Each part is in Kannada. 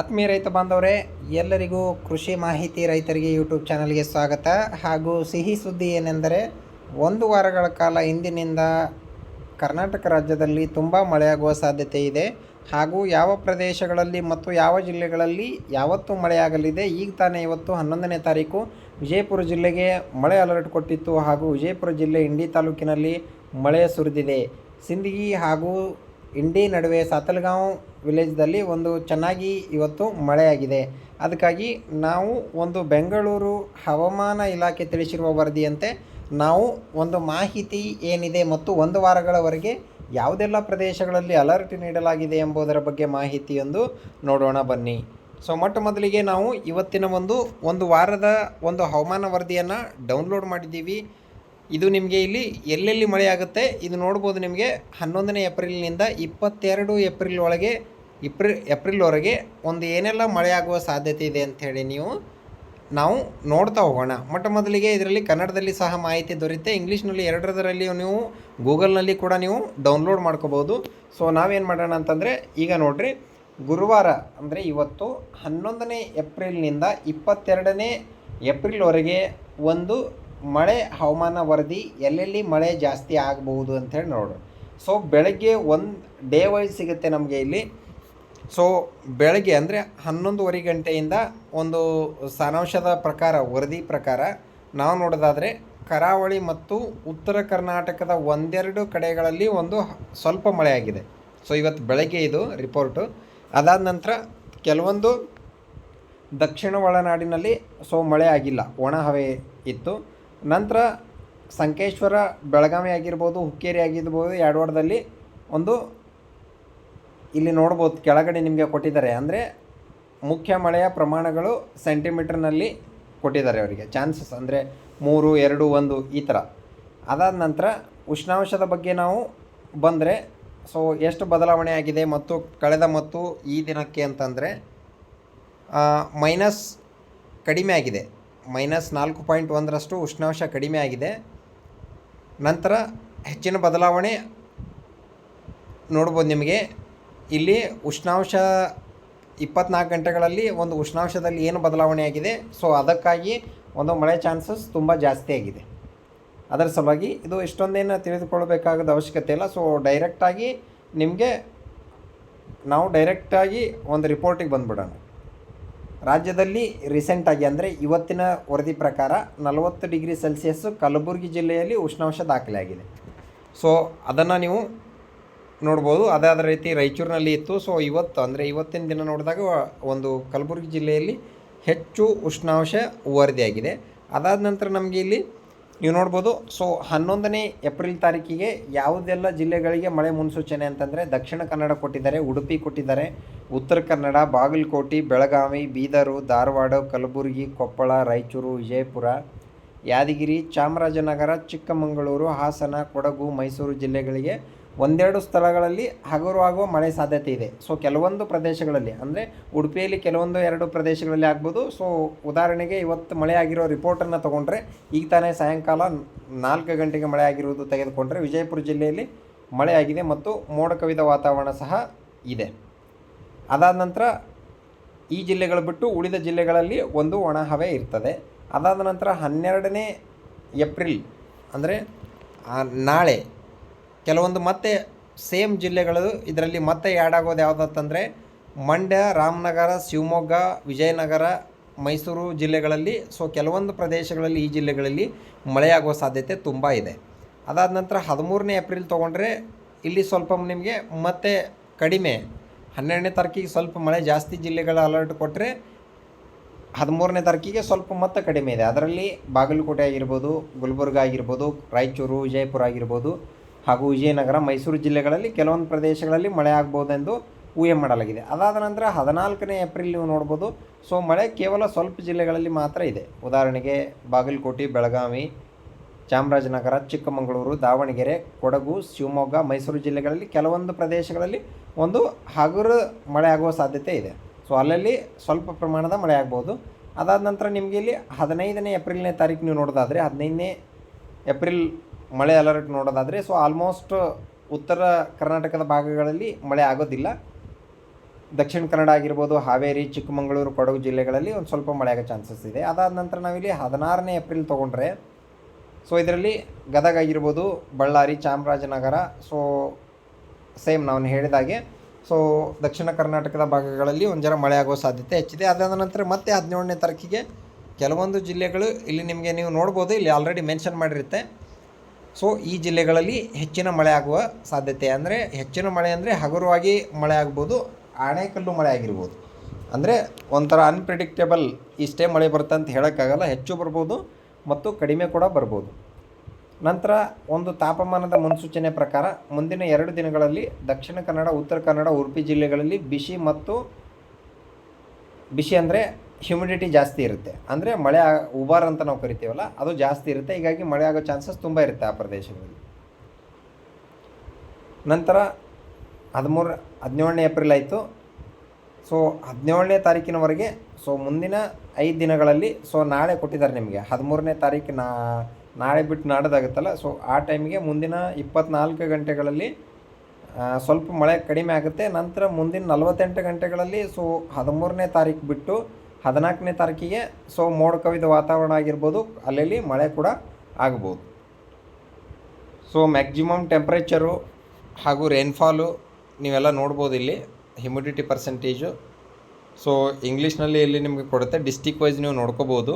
ಆತ್ಮೀಯ ರೈತ ಬಾಂಧವರೇ, ಎಲ್ಲರಿಗೂ ಕೃಷಿ ಮಾಹಿತಿ ರೈತರಿಗೆ ಯೂಟ್ಯೂಬ್ ಚಾನಲ್ಗೆ ಸ್ವಾಗತ. ಹಾಗೂ ಸಿಹಿ ಸುದ್ದಿ ಏನೆಂದರೆ, ಒಂದು ವಾರಗಳ ಕಾಲ ಇಂದಿನಿಂದ ಕರ್ನಾಟಕ ರಾಜ್ಯದಲ್ಲಿ ತುಂಬ ಮಳೆಯಾಗುವ ಸಾಧ್ಯತೆ ಇದೆ. ಹಾಗೂ ಯಾವ ಪ್ರದೇಶಗಳಲ್ಲಿ ಮತ್ತು ಯಾವ ಜಿಲ್ಲೆಗಳಲ್ಲಿ ಯಾವತ್ತು ಮಳೆಯಾಗಲಿದೆ, ಈಗ ತಾನೇ ಇವತ್ತು ಹನ್ನೊಂದನೇ ತಾರೀಕು. ವಿಜಯಪುರ ಜಿಲ್ಲೆಗೆ ಮಳೆ ಅಲರ್ಟ್ ಕೊಟ್ಟಿತ್ತು ಹಾಗೂ ವಿಜಯಪುರ ಜಿಲ್ಲೆ ಇಂಡಿ ತಾಲೂಕಿನಲ್ಲಿ ಮಳೆ ಸುರಿದಿದೆ. ಸಿಂದಗಿ ಹಾಗೂ ಇಂಡಿ ನಡುವೆ ಸಾತಲ್ಗಾಂವ್ ವಿಲೇಜ್ದಲ್ಲಿ ಒಂದು ಚೆನ್ನಾಗಿ ಇವತ್ತು ಮಳೆಯಾಗಿದೆ. ಅದಕ್ಕಾಗಿ ನಾವು ಒಂದು ಬೆಂಗಳೂರು ಹವಾಮಾನ ಇಲಾಖೆ ತಿಳಿಸಿರುವ ವರದಿಯಂತೆ ನಾವು ಒಂದು ಮಾಹಿತಿ ಏನಿದೆ ಮತ್ತು ಒಂದು ವಾರಗಳವರೆಗೆ ಯಾವುದೆಲ್ಲ ಪ್ರದೇಶಗಳಲ್ಲಿ ಅಲರ್ಟ್ ನೀಡಲಾಗಿದೆ ಎಂಬುದರ ಬಗ್ಗೆ ಮಾಹಿತಿಯೊಂದು ನೋಡೋಣ ಬನ್ನಿ. ಸೊ, ಮೊಟ್ಟ ಮೊದಲಿಗೆ ನಾವು ಇವತ್ತಿನ ಒಂದು ಒಂದು ವಾರದ ಒಂದು ಹವಾಮಾನ ವರದಿಯನ್ನು ಡೌನ್ಲೋಡ್ ಮಾಡಿದ್ದೀವಿ. ಇದು ನಿಮಗೆ ಇಲ್ಲಿ ಎಲ್ಲೆಲ್ಲಿ ಮಳೆ ಆಗುತ್ತೆ? ಇದು ನೋಡ್ಬೋದು ನಿಮಗೆ ಹನ್ನೊಂದನೇ ಏಪ್ರಿಲ್ನಿಂದ ಇಪ್ಪತ್ತೆರಡು ಏಪ್ರಿಲ್ ಒಳಗೆ ಇಪ್ರಿ ಏಪ್ರಿಲ್ವರೆಗೆ ಒಂದು ಏನೆಲ್ಲ ಮಳೆ ಆಗುವ ಸಾಧ್ಯತೆ ಇದೆ ಅಂಥೇಳಿ ನೀವು ನಾವು ನೋಡ್ತಾ ಹೋಗೋಣ. ಮೊಟ್ಟ ಮೊದಲಿಗೆ ಇದರಲ್ಲಿ ಕನ್ನಡದಲ್ಲಿ ಸಹ ಮಾಹಿತಿ ದೊರೆಯುತ್ತೆ. ಇಂಗ್ಲೀಷ್ನಲ್ಲಿ ಎರಡರದರಲ್ಲಿ ನೀವು ಗೂಗಲ್ನಲ್ಲಿ ಕೂಡ ನೀವು ಡೌನ್ಲೋಡ್ ಮಾಡ್ಕೋಬೋದು. ಸೊ ನಾವೇನು ಮಾಡೋಣ ಅಂತಂದರೆ, ಈಗ ನೋಡಿರಿ, ಗುರುವಾರ ಅಂದರೆ ಇವತ್ತು ಹನ್ನೊಂದನೇ ಏಪ್ರಿಲ್ನಿಂದ ಇಪ್ಪತ್ತೆರಡನೇ ಏಪ್ರಿಲ್ವರೆಗೆ ಒಂದು ಮಳೆ ಹವಾಮಾನ ವರದಿ ಎಲ್ಲೆಲ್ಲಿ ಮಳೆ ಜಾಸ್ತಿ ಆಗಬಹುದು ಅಂಥೇಳಿ ನೋಡು. ಸೊ ಬೆಳಗ್ಗೆ ಒಂದು ಡೇ ವೈಸ್ ಸಿಗುತ್ತೆ ನಮಗೆ ಇಲ್ಲಿ. ಸೊ ಬೆಳಗ್ಗೆ ಅಂದರೆ ಹನ್ನೊಂದುವರೆ ಗಂಟೆಯಿಂದ ಒಂದು ಸಾರಾಂಶದ ಪ್ರಕಾರ, ವರದಿ ಪ್ರಕಾರ ನಾವು ನೋಡೋದಾದರೆ ಕರಾವಳಿ ಮತ್ತು ಉತ್ತರ ಕರ್ನಾಟಕದ ಒಂದೆರಡು ಕಡೆಗಳಲ್ಲಿ ಒಂದು ಸ್ವಲ್ಪ ಮಳೆ ಆಗಿದೆ. ಸೊ ಇವತ್ತು ಬೆಳಗ್ಗೆ ಇದು ರಿಪೋರ್ಟು ಅದಾದ ನಂತರ ಕೆಲವೊಂದು ದಕ್ಷಿಣ ಒಳನಾಡಿನಲ್ಲಿ ಸೊ ಮಳೆ ಆಗಿಲ್ಲ. ಒಣ ಹವೆ ಇತ್ತು. ನಂತರ ಸಂಕೇಶ್ವರ ಬೆಳಗಾವಿ ಆಗಿರ್ಬೋದು, ಹುಕ್ಕೇರಿ ಆಗಿರ್ಬೋದು ಯಾಡವಾಡದಲ್ಲಿ ಒಂದು ಇಲ್ಲಿ ನೋಡ್ಬೋದು, ಕೆಳಗಡೆ ನಿಮಗೆ ಕೊಟ್ಟಿದ್ದಾರೆ. ಅಂದರೆ ಮುಖ್ಯ ಮಳೆಯ ಪ್ರಮಾಣಗಳು ಸೆಂಟಿಮೀಟರ್ನಲ್ಲಿ ಕೊಟ್ಟಿದ್ದಾರೆ ಅವರಿಗೆ. ಚಾನ್ಸಸ್ ಅಂದರೆ ಮೂರು, ಎರಡು, ಒಂದು ಈ ಥರ. ಅದಾದ ನಂತರ ಉಷ್ಣಾಂಶದ ಬಗ್ಗೆ ನಾವು ಬಂದರೆ, ಸೊ ಎಷ್ಟು ಬದಲಾವಣೆ ಆಗಿದೆ ಮತ್ತು ಕಳೆದ ಮತ್ತು ಈ ದಿನಕ್ಕೆ ಅಂತಂದರೆ ಮೈನಸ್ ಕಡಿಮೆ ಆಗಿದೆ. ಮೈನಸ್ ನಾಲ್ಕು ಪಾಯಿಂಟ್ ಒಂದರಷ್ಟು ಉಷ್ಣಾಂಶ ಕಡಿಮೆ ಆಗಿದೆ. ನಂತರ ಹೆಚ್ಚಿನ ಬದಲಾವಣೆ ನೋಡ್ಬೋದು ನಿಮಗೆ. ಇಲ್ಲಿ ಉಷ್ಣಾಂಶ ಇಪ್ಪತ್ನಾಲ್ಕು ಗಂಟೆಗಳಲ್ಲಿ ಒಂದು ಉಷ್ಣಾಂಶದಲ್ಲಿ ಏನು ಬದಲಾವಣೆ ಆಗಿದೆ. ಸೊ, ಅದಕ್ಕಾಗಿ ಒಂದು ಮಳೆ ಚಾನ್ಸಸ್ ತುಂಬ ಜಾಸ್ತಿ ಆಗಿದೆ. ಅದರ ಸಲುವಾಗಿ ಇದು ಇಷ್ಟೊಂದೇನು ತಿಳಿದುಕೊಳ್ಬೇಕಾಗದ ಅವಶ್ಯಕತೆ ಇಲ್ಲ. ಸೊ, ಡೈರೆಕ್ಟಾಗಿ ನಿಮಗೆ ನಾವು ಡೈರೆಕ್ಟಾಗಿ ಒಂದು ರಿಪೋರ್ಟಿಗೆ ಬಂದ್ಬಿಡೋಣ. ರಾಜ್ಯದಲ್ಲಿ ರೀಸೆಂಟಾಗಿ ಅಂದರೆ ಇವತ್ತಿನ ವರದಿ ಪ್ರಕಾರ ನಲವತ್ತು ಡಿಗ್ರಿ ಸೆಲ್ಸಿಯಸ್ಸು ಕಲಬುರಗಿ ಜಿಲ್ಲೆಯಲ್ಲಿ ಉಷ್ಣಾಂಶ ದಾಖಲೆಯಾಗಿದೆ ಸೊ ಅದನ್ನು ನೀವು ನೋಡ್ಬೋದು. ಅದೇ ಅದೇ ರೀತಿ ರಾಯಚೂರಿನಲ್ಲಿ ಇತ್ತು. ಸೊ ಇವತ್ತು ಅಂದರೆ ಇವತ್ತಿನ ದಿನ ನೋಡಿದಾಗ ಒಂದು ಕಲಬುರಗಿ ಜಿಲ್ಲೆಯಲ್ಲಿ ಹೆಚ್ಚು ಉಷ್ಣಾಂಶ ವರದಿಯಾಗಿದೆ. ಅದಾದ ನಂತರ ನಮಗೆ ಇಲ್ಲಿ ನೀವು ನೋಡ್ಬೋದು. ಸೊ ಹನ್ನೊಂದನೇ ಏಪ್ರಿಲ್ ತಾರೀಕಿಗೆ ಯಾವುದೆಲ್ಲ ಜಿಲ್ಲೆಗಳಿಗೆ ಮಳೆ ಮುನ್ಸೂಚನೆ ಅಂತಂದರೆ ದಕ್ಷಿಣ ಕನ್ನಡ ಕೊಟ್ಟಿದ್ದಾರೆ, ಉಡುಪಿ ಕೊಟ್ಟಿದ್ದಾರೆ, ಉತ್ತರ ಕನ್ನಡ, ಬಾಗಲಕೋಟೆ, ಬೆಳಗಾವಿ, ಬೀದರು, ಧಾರವಾಡ, ಕಲಬುರಗಿ, ಕೊಪ್ಪಳ, ರಾಯಚೂರು, ವಿಜಯಪುರ ಯಾದಗಿರಿ, ಚಾಮರಾಜನಗರ, ಚಿಕ್ಕಮಗಳೂರು, ಹಾಸನ, ಕೊಡಗು, ಮೈಸೂರು ಜಿಲ್ಲೆಗಳಿಗೆ ಒಂದೆರಡು ಸ್ಥಳಗಳಲ್ಲಿ ಹಗುರವಾಗುವ ಮಳೆ ಸಾಧ್ಯತೆ ಇದೆ. ಸೊ ಕೆಲವೊಂದು ಪ್ರದೇಶಗಳಲ್ಲಿ, ಅಂದರೆ ಉಡುಪಿಯಲ್ಲಿ ಕೆಲವೊಂದು ಎರಡು ಪ್ರದೇಶಗಳಲ್ಲಿ ಆಗ್ಬೋದು. ಸೊ ಉದಾಹರಣೆಗೆ ಇವತ್ತು ಮಳೆ ಆಗಿರೋ ರಿಪೋರ್ಟನ್ನು ತೊಗೊಂಡ್ರೆ, ಈಗ ತಾನೇ ಸಾಯಂಕಾಲ ನಾಲ್ಕು ಗಂಟೆಗೆ ಮಳೆ ಆಗಿರುವುದು ತೆಗೆದುಕೊಂಡ್ರೆ ವಿಜಯಪುರ ಜಿಲ್ಲೆಯಲ್ಲಿ ಮಳೆಯಾಗಿದೆ ಮತ್ತು ಮೋಡ ಕವಿದ ವಾತಾವರಣ ಸಹ ಇದೆ. ಅದಾದ ನಂತರ ಈ ಜಿಲ್ಲೆಗಳು ಬಿಟ್ಟು ಉಳಿದ ಜಿಲ್ಲೆಗಳಲ್ಲಿ ಒಂದು ಒಣ ಹವೆ ಇರ್ತದೆ. ಅದಾದ ನಂತರ ಹನ್ನೆರಡನೇ ಏಪ್ರಿಲ್, ಅಂದರೆ ನಾಳೆ ಕೆಲವೊಂದು ಮತ್ತೆ ಸೇಮ್ ಜಿಲ್ಲೆಗಳು ಇದರಲ್ಲಿ ಮತ್ತೆ ಆ್ಯಡ್ ಆಗೋದು ಯಾವುದಂತಂದರೆ ಮಂಡ್ಯ, ರಾಮನಗರ, ಶಿವಮೊಗ್ಗ, ವಿಜಯನಗರ, ಮೈಸೂರು ಜಿಲ್ಲೆಗಳಲ್ಲಿ ಸೊ ಕೆಲವೊಂದು ಪ್ರದೇಶಗಳಲ್ಲಿ ಈ ಜಿಲ್ಲೆಗಳಲ್ಲಿ ಮಳೆಯಾಗುವ ಸಾಧ್ಯತೆ ತುಂಬ ಇದೆ. ಅದಾದ ನಂತರ ಹದಿಮೂರನೇ ಏಪ್ರಿಲ್ ತೊಗೊಂಡ್ರೆ ಇಲ್ಲಿ ಸ್ವಲ್ಪ ನಿಮಗೆ ಮತ್ತೆ ಕಡಿಮೆ. ಹನ್ನೆರಡನೇ ತಾರೀಕಿಗೆ ಸ್ವಲ್ಪ ಮಳೆ ಜಾಸ್ತಿ ಜಿಲ್ಲೆಗಳ ಅಲರ್ಟ್ ಕೊಟ್ಟರೆ ಹದಿಮೂರನೇ ತಾರೀಕಿಗೆ ಸ್ವಲ್ಪ ಮೊತ್ತ ಕಡಿಮೆ ಇದೆ. ಅದರಲ್ಲಿ ಬಾಗಲಕೋಟೆ ಆಗಿರ್ಬೋದು, ಗುಲ್ಬರ್ಗ ಆಗಿರ್ಬೋದು, ರಾಯಚೂರು, ವಿಜಯಪುರ ಆಗಿರ್ಬೋದು ಹಾಗೂ ವಿಜಯನಗರ, ಮೈಸೂರು ಜಿಲ್ಲೆಗಳಲ್ಲಿ ಕೆಲವೊಂದು ಪ್ರದೇಶಗಳಲ್ಲಿ ಮಳೆ ಆಗ್ಬೋದೆಂದು ಊಹೆ ಮಾಡಲಾಗಿದೆ. ಅದಾದ ನಂತರ ಹದಿನಾಲ್ಕನೇ ಏಪ್ರಿಲ್ ನೀವು ನೋಡ್ಬೋದು, ಸೊ ಮಳೆ ಕೇವಲ ಸ್ವಲ್ಪ ಜಿಲ್ಲೆಗಳಲ್ಲಿ ಮಾತ್ರ ಇದೆ. ಉದಾಹರಣೆಗೆ ಬಾಗಲಕೋಟೆ, ಬೆಳಗಾವಿ, ಚಾಮರಾಜನಗರ, ಚಿಕ್ಕಮಗಳೂರು, ದಾವಣಗೆರೆ, ಕೊಡಗು, ಶಿವಮೊಗ್ಗ, ಮೈಸೂರು ಜಿಲ್ಲೆಗಳಲ್ಲಿ ಕೆಲವೊಂದು ಪ್ರದೇಶಗಳಲ್ಲಿ ಒಂದು ಹಗುರ ಮಳೆ ಆಗುವ ಸಾಧ್ಯತೆ ಇದೆ. ಸೊ ಅಲ್ಲಲ್ಲಿ ಸ್ವಲ್ಪ ಪ್ರಮಾಣದ ಮಳೆ ಆಗ್ಬೋದು. ಅದಾದ ನಂತರ ನಿಮಗೆ ಇಲ್ಲಿ ಹದಿನೈದನೇ ಏಪ್ರಿಲ್ನೇ ತಾರೀಕು ನೀವು ನೋಡೋದಾದರೆ, ಹದಿನೈದನೇ ಏಪ್ರಿಲ್ ಮಳೆ ಅಲರ್ಟ್ ನೋಡೋದಾದರೆ ಸೊ ಆಲ್ಮೋಸ್ಟ್ ಉತ್ತರ ಕರ್ನಾಟಕದ ಭಾಗಗಳಲ್ಲಿ ಮಳೆ ಆಗೋದಿಲ್ಲ. ದಕ್ಷಿಣ ಕನ್ನಡ ಆಗಿರ್ಬೋದು, ಹಾವೇರಿ, ಚಿಕ್ಕಮಗಳೂರು, ಕೊಡಗು ಜಿಲ್ಲೆಗಳಲ್ಲಿ ಒಂದು ಸ್ವಲ್ಪ ಮಳೆ ಆಗೋ ಚಾನ್ಸಸ್ ಇದೆ. ಅದಾದ ನಂತರ ನಾವಿಲ್ಲಿ ಹದಿನಾರನೇ ಏಪ್ರಿಲ್ ತೊಗೊಂಡ್ರೆ ಸೊ ಇದರಲ್ಲಿ ಗದಗ ಆಗಿರ್ಬೋದು, ಬಳ್ಳಾರಿ, ಚಾಮರಾಜನಗರ ಸೊ ಸೇಮ್ ನಾನು ಹೇಳಿದಾಗೆ ಸೊ ದಕ್ಷಿಣ ಕರ್ನಾಟಕದ ಭಾಗಗಳಲ್ಲಿ ಒಂದು ಮಳೆ ಆಗುವ ಸಾಧ್ಯತೆ ಹೆಚ್ಚಿದೆ. ಅದಾದ ನಂತರ ಮತ್ತೆ ಹದಿನೇಳನೇ ತಾರೀಕಿಗೆ ಕೆಲವೊಂದು ಜಿಲ್ಲೆಗಳು ಇಲ್ಲಿ ನಿಮಗೆ ನೀವು ನೋಡ್ಬೋದು, ಇಲ್ಲಿ ಆಲ್ರೆಡಿ ಮೆನ್ಷನ್ ಮಾಡಿರುತ್ತೆ. ಸೊ ಈ ಜಿಲ್ಲೆಗಳಲ್ಲಿ ಹೆಚ್ಚಿನ ಮಳೆ ಆಗುವ ಸಾಧ್ಯತೆ ಅಂದರೆ, ಹೆಚ್ಚಿನ ಮಳೆ ಅಂದರೆ ಹಗುರವಾಗಿ ಮಳೆ ಆಗ್ಬೋದು ಆಣೆಕಲ್ಲು ಮಳೆ ಆಗಿರ್ಬೋದು ಅಂದರೆ ಒಂಥರ ಅನ್ಪ್ರಿಡಿಕ್ಟೇಬಲ್ ಇಷ್ಟೇ ಮಳೆ ಬರುತ್ತೆ ಅಂತ ಹೇಳೋಕ್ಕಾಗಲ್ಲ, ಹೆಚ್ಚು ಬರ್ಬೋದು ಮತ್ತು ಕಡಿಮೆ ಕೂಡ ಬರ್ಬೋದು. ನಂತರ ಒಂದು ತಾಪಮಾನದ ಮುನ್ಸೂಚನೆ ಪ್ರಕಾರ ಮುಂದಿನ ಎರಡು ದಿನಗಳಲ್ಲಿ ದಕ್ಷಿಣ ಕನ್ನಡ, ಉತ್ತರ ಕನ್ನಡ, ಉಡುಪಿ ಜಿಲ್ಲೆಗಳಲ್ಲಿ ಬಿಸಿ ಮತ್ತು ಬಿಸಿ ಅಂದರೆ ಹ್ಯುಮಿಡಿಟಿ ಜಾಸ್ತಿ ಇರುತ್ತೆ. ಅಂದರೆ ಮಳೆ ಉಬಾರ್ ಅಂತ ನಾವು ಕರಿತೀವಲ್ಲ, ಅದು ಜಾಸ್ತಿ ಇರುತ್ತೆ. ಹೀಗಾಗಿ ಮಳೆ ಆಗೋ ಚಾನ್ಸಸ್ ತುಂಬ ಇರುತ್ತೆ ಆ ಪ್ರದೇಶಗಳಲ್ಲಿ. ನಂತರ ಹದಿಮೂರು, ಹದಿನೇಳನೇ ಏಪ್ರಿಲ್ ಆಯಿತು. ಸೊ ಹದಿನೇಳನೇ ತಾರೀಕಿನವರೆಗೆ ಸೊ ಮುಂದಿನ ಐದು ದಿನಗಳಲ್ಲಿ ಸೊ ನಾಳೆ ಕೊಟ್ಟಿದ್ದಾರೆ ನಿಮಗೆ. ಹದಿಮೂರನೇ ತಾರೀಕು ನಾಳೆ ಬಿಟ್ಟು ನಾಡೋದಾಗುತ್ತಲ್ಲ. ಸೊ ಆ ಟೈಮಿಗೆ ಮುಂದಿನ ಇಪ್ಪತ್ನಾಲ್ಕು ಗಂಟೆಗಳಲ್ಲಿ ಸ್ವಲ್ಪ ಮಳೆ ಕಡಿಮೆ ಆಗುತ್ತೆ. ನಂತರ ಮುಂದಿನ ನಲವತ್ತೆಂಟು ಗಂಟೆಗಳಲ್ಲಿ ಸೊ ಹದಿಮೂರನೇ ತಾರೀಕು ಬಿಟ್ಟು ಹದಿನಾಲ್ಕನೇ ತಾರೀಕಿಗೆ ಸೊ ಮೋಡ ಕವಿದ ವಾತಾವರಣ ಆಗಿರ್ಬೋದು. ಅಲ್ಲಲ್ಲಿ ಮಳೆ ಕೂಡ ಆಗ್ಬೋದು. ಸೊ ಮ್ಯಾಕ್ಸಿಮಮ್ ಟೆಂಪ್ರೇಚರು ಹಾಗೂ ರೈನ್ಫಾಲು ನೀವೆಲ್ಲ ನೋಡ್ಬೋದು ಇಲ್ಲಿ ಹ್ಯುಮಿಡಿಟಿ ಪರ್ಸೆಂಟೇಜು ಸೊ ಇಂಗ್ಲೀಷ್ನಲ್ಲಿ ಇಲ್ಲಿ ನಿಮಗೆ ಕೊಡುತ್ತೆ ಡಿಸ್ಟಿಕ್ ವೈಸ್ ನೀವು ನೋಡ್ಕೋಬೋದು.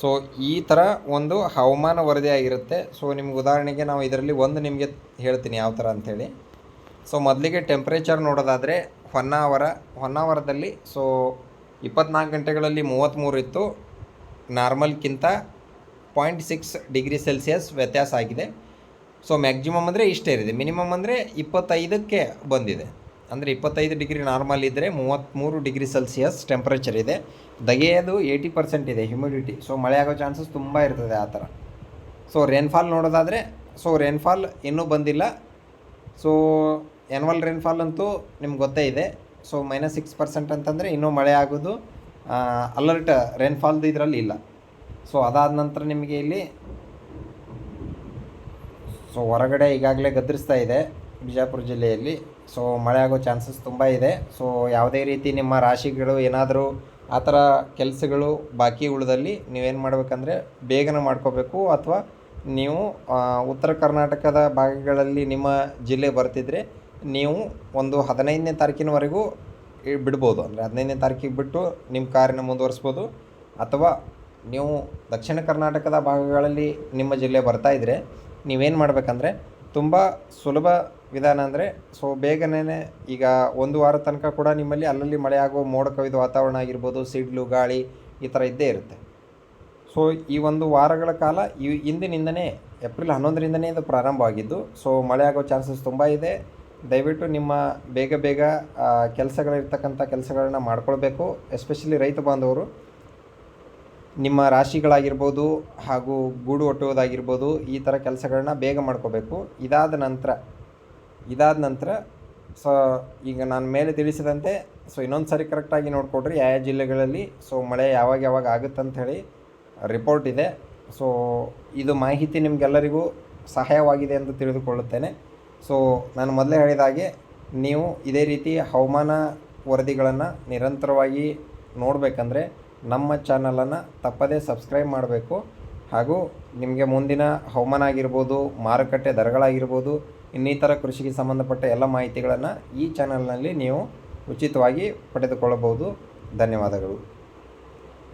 ಸೊ ಈ ಥರ ಒಂದು ಹವಾಮಾನ ವರದಿ ಆಗಿರುತ್ತೆ. ಸೊ ನಿಮ್ಗೆ ಉದಾಹರಣೆಗೆ ನಾವು ಇದರಲ್ಲಿ ಒಂದು ನಿಮಗೆ ಹೇಳ್ತೀನಿ ಯಾವ ಥರ ಅಂಥೇಳಿ ಸೊ ಮೊದಲಿಗೆ ಟೆಂಪ್ರೇಚರ್ ನೋಡೋದಾದರೆ ಹೊನ್ನಾವರ, ಹೊನ್ನಾವರದಲ್ಲಿ ಸೊ ಇಪ್ಪತ್ನಾಲ್ಕು ಗಂಟೆಗಳಲ್ಲಿ ಮೂವತ್ತ್ಮೂರು ಇತ್ತು. ನಾರ್ಮಲ್ಗಿಂತ ಪಾಯಿಂಟ್ ಸಿಕ್ಸ್ ಡಿಗ್ರಿ ಸೆಲ್ಸಿಯಸ್ ವ್ಯತ್ಯಾಸ ಆಗಿದೆ. ಸೊ ಮ್ಯಾಕ್ಸಿಮಮ್ ಅಂದರೆ ಇಷ್ಟೇ ಇದೆ ಮಿನಿಮಮ್ ಅಂದರೆ ಇಪ್ಪತ್ತೈದಕ್ಕೆ ಬಂದಿದೆ. ಅಂದರೆ ಇಪ್ಪತ್ತೈದು ಡಿಗ್ರಿ ನಾರ್ಮಲ್ ಇದ್ದರೆ ಮೂವತ್ತ್ಮೂರು ಡಿಗ್ರಿ ಸೆಲ್ಸಿಯಸ್ ಟೆಂಪ್ರೇಚರ್ ಇದೆ. ದಗೆಯದು ಏಯ್ಟಿ ಪರ್ಸೆಂಟ್ ಇದೆ ಹ್ಯುಮಿಡಿಟಿ ಸೊ ಮಳೆ ಆಗೋ ಚಾನ್ಸಸ್ ತುಂಬ ಇರ್ತದೆ ಆ ಥರ. ಸೊ ರೇನ್ಫಾಲ್ ನೋಡೋದಾದರೆ ಸೊ ರೇನ್ಫಾಲ್ ಇನ್ನೂ ಬಂದಿಲ್ಲ. ಸೊ ಆ್ಯನ್ವಲ್ ರೇನ್ಫಾಲ್ ಅಂತೂ ನಿಮ್ಗೆ ಗೊತ್ತೇ ಇದೆ. ಸೊ ಮೈನಸ್ ಸಿಕ್ಸ್ ಪರ್ಸೆಂಟ್ ಅಂತಂದರೆ ಇನ್ನೂ ಮಳೆ ಆಗೋದು ಅಲರ್ಟ್ ರೇನ್ಫಾಲ್ದು ಇದರಲ್ಲಿ ಇಲ್ಲ. ಸೊ ಅದಾದ ನಂತರ ನಿಮಗೆ ಇಲ್ಲಿ ಸೊ ಹೊರಗಡೆ ಈಗಾಗಲೇ ಗದ್ದರಿಸ್ತಾ ಇದೆ ಬಿಜಾಪುರ ಜಿಲ್ಲೆಯಲ್ಲಿ. ಸೊ ಮಳೆ ಆಗೋ ಚಾನ್ಸಸ್ ತುಂಬ ಇದೆ. ಸೊ ಯಾವುದೇ ರೀತಿ ನಿಮ್ಮ ರಾಶಿಗಳು ಏನಾದರೂ ಆ ಥರ ಕೆಲಸಗಳು ಬಾಕಿ ಉಳಿದಲ್ಲಿ ನೀವೇನು ಮಾಡಬೇಕಂದ್ರೆ ಬೇಗನೆ ಮಾಡ್ಕೋಬೇಕು ಅಥವಾ ನೀವು ಉತ್ತರ ಕರ್ನಾಟಕದ ಭಾಗಗಳಲ್ಲಿ ನಿಮ್ಮ ಜಿಲ್ಲೆ ಬರ್ತಿದ್ರೆ ನೀವು ಒಂದು ಹದಿನೈದನೇ ತಾರೀಕಿನವರೆಗೂ ಬಿಡ್ಬೋದು. ಅಂದರೆ ಹದಿನೈದನೇ ತಾರೀಕಿಗೆ ಬಿಟ್ಟು ನಿಮ್ಮ ಕಾರ್ಯನ ಮುಂದುವರಿಸ್ಬೋದು. ಅಥವಾ ನೀವು ದಕ್ಷಿಣ ಕರ್ನಾಟಕದ ಭಾಗಗಳಲ್ಲಿ ನಿಮ್ಮ ಜಿಲ್ಲೆ ಬರ್ತಾ ಇದ್ದರೆ ನೀವೇನು ಮಾಡಬೇಕಂದ್ರೆ ತುಂಬ ಸುಲಭ ವಿಧಾನ ಅಂದರೆ ಸೊ ಬೇಗನೆ ಈಗ ಒಂದು ವಾರ ತನಕ ಕೂಡ ನಿಮ್ಮಲ್ಲಿ ಅಲ್ಲಲ್ಲಿ ಮಳೆ ಆಗುವ ಮೋಡ ಕವಿದ ವಾತಾವರಣ ಆಗಿರ್ಬೋದು, ಸಿಡ್ಲು, ಗಾಳಿ ಈ ಥರ ಇದ್ದೇ ಇರುತ್ತೆ. ಸೊ ಈ ಒಂದು ವಾರಗಳ ಕಾಲ ಈ ಇಂದಿನಿಂದನೇ ಏಪ್ರಿಲ್ ಹನ್ನೊಂದರಿಂದನೇ ಇದು ಪ್ರಾರಂಭವಾಗಿದ್ದು ಸೊ ಮಳೆ ಆಗೋ ಚಾನ್ಸಸ್ ತುಂಬ ಇದೆ. ದಯವಿಟ್ಟು ನಿಮ್ಮ ಬೇಗ ಬೇಗ ಕೆಲಸಗಳಿರ್ತಕ್ಕಂಥ ಕೆಲಸಗಳನ್ನ ಮಾಡ್ಕೊಳ್ಬೇಕು ಎಸ್ಪೆಷಲಿ ರೈತ ಬಾಂಧವರು. ನಿಮ್ಮ ರಾಶಿಗಳಾಗಿರ್ಬೋದು ಹಾಗೂ ಗೂಡು ಒಟ್ಟುವುದಾಗಿರ್ಬೋದು, ಈ ಥರ ಕೆಲಸಗಳನ್ನ ಬೇಗ ಮಾಡ್ಕೋಬೇಕು. ಇದಾದ ನಂತರ ಇದಾದ ನಂತರ ಸೊ ಈಗ ನಾನು ಮೇಲೆ ತಿಳಿಸಿದಂತೆ ಸೊ ಇನ್ನೊಂದು ಸರಿ ಕರೆಕ್ಟಾಗಿ ನೋಡಿಕೊಡ್ರಿ, ಯಾವ ಜಿಲ್ಲೆಗಳಲ್ಲಿ ಸೊ ಮಳೆ ಯಾವಾಗ ಯಾವಾಗ ಆಗುತ್ತೆ ಹೇಳಿ ರಿಪೋರ್ಟ್ ಇದೆ. ಸೊ ಇದು ಮಾಹಿತಿ ನಿಮಗೆಲ್ಲರಿಗೂ ಸಹಾಯವಾಗಿದೆ ಎಂದು ತಿಳಿದುಕೊಳ್ಳುತ್ತೇನೆ. ಸೊ ನಾನು ಮೊದಲೇ ಹೇಳಿದ ಹಾಗೆ, ನೀವು ಇದೇ ರೀತಿ ಹವಾಮಾನ ವರದಿಗಳನ್ನು ನಿರಂತರವಾಗಿ ನೋಡಬೇಕಂದ್ರೆ ನಮ್ಮ ಚಾನಲನ್ನು ತಪ್ಪದೇ ಸಬ್ಸ್ಕ್ರೈಬ್ ಮಾಡಬೇಕು. ಹಾಗೂ ನಿಮಗೆ ಮುಂದಿನ ಹವಾಮಾನ ಆಗಿರ್ಬೋದು, ಮಾರುಕಟ್ಟೆ ದರಗಳಾಗಿರ್ಬೋದು ಇನ್ನಿತರ ಕೃಷಿಗೆ ಸಂಬಂಧಪಟ್ಟ ಎಲ್ಲ ಮಾಹಿತಿಗಳನ್ನು ಈ ಚಾನಲ್ನಲ್ಲಿ ನೀವು ಉಚಿತವಾಗಿ ಪಡೆದುಕೊಳ್ಳಬಹುದು. ಧನ್ಯವಾದಗಳು.